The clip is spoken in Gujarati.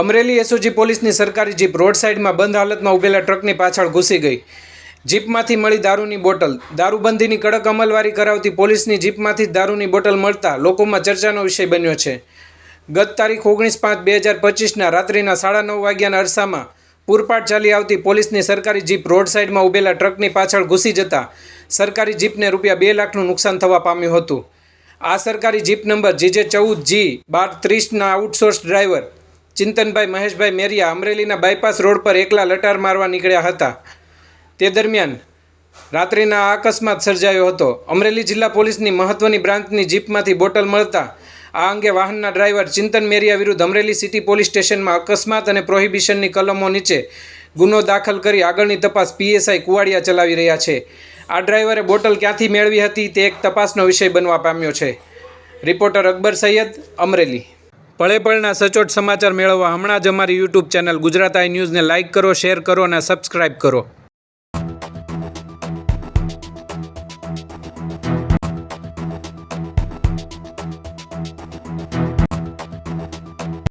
અમરેલી એસઓજી પોલીસની સરકારી જીપ રોડ સાઇડમાં બંધ હાલતમાં ઉભેલા ટ્રકની પાછળ ઘૂસી ગઈ. જીપમાંથી મળી દારૂની બોટલ. દારૂબંધીની કડક અમલવારી કરાવતી પોલીસની જીપમાંથી દારૂની બોટલ મળતા લોકોમાં ચર્ચાનો વિષય બન્યો છે. ગત તારીખ ઓગણીસ પાંચ બે હજાર પચીસના રાત્રિના સાડા નવ વાગ્યાના અરસામાં પૂરપાટ ચાલી આવતી પોલીસની સરકારી જીપ રોડ સાઇડમાં ઉભેલા ટ્રકની પાછળ ઘૂસી જતા સરકારી જીપને રૂપિયા બે લાખનું નુકસાન થવા પામ્યું હતું. આ સરકારી જીપ નંબર જીજે ચૌદ જી બાર ત્રીસના આઉટસોર્સ ડ્રાઈવર ચિંતનભાઈ, મહેશભાઈ મેરિયા અમરેલીના બાયપાસ રોડ પર એકલા લટાર મારવા નીકળ્યા હતા. તે દરમિયાન રાત્રિના આ અકસ્માત સર્જાયો હતો. અમરેલી જિલ્લા પોલીસની મહત્વની બ્રાન્ચની જીપમાંથી બોટલ મળતા આ અંગે વાહનના ડ્રાઈવર ચિંતન મેરિયા વિરુદ્ધ અમરેલી સિટી પોલીસ સ્ટેશનમાં અકસ્માત અને પ્રોહિબિશનની કલમો નીચે ગુનો દાખલ કરી આગળની તપાસ પીએસઆઈ કુવાડિયા ચલાવી રહ્યા છે. આ ડ્રાઈવરે બોટલ ક્યાંથી મેળવી હતી તે એક તપાસનો વિષય બનવા પામ્યો છે. રિપોર્ટર અકબર સૈયદ, અમરેલી. પળે પળના સચોટ સમાચાર મેળવવા હમણાં જ અમારી યુટ્યુબ ચેનલ ગુજરાત આઈ ન્યૂઝને લાઇક કરો, શેર કરો અને સબસ્ક્રાઇબ કરો.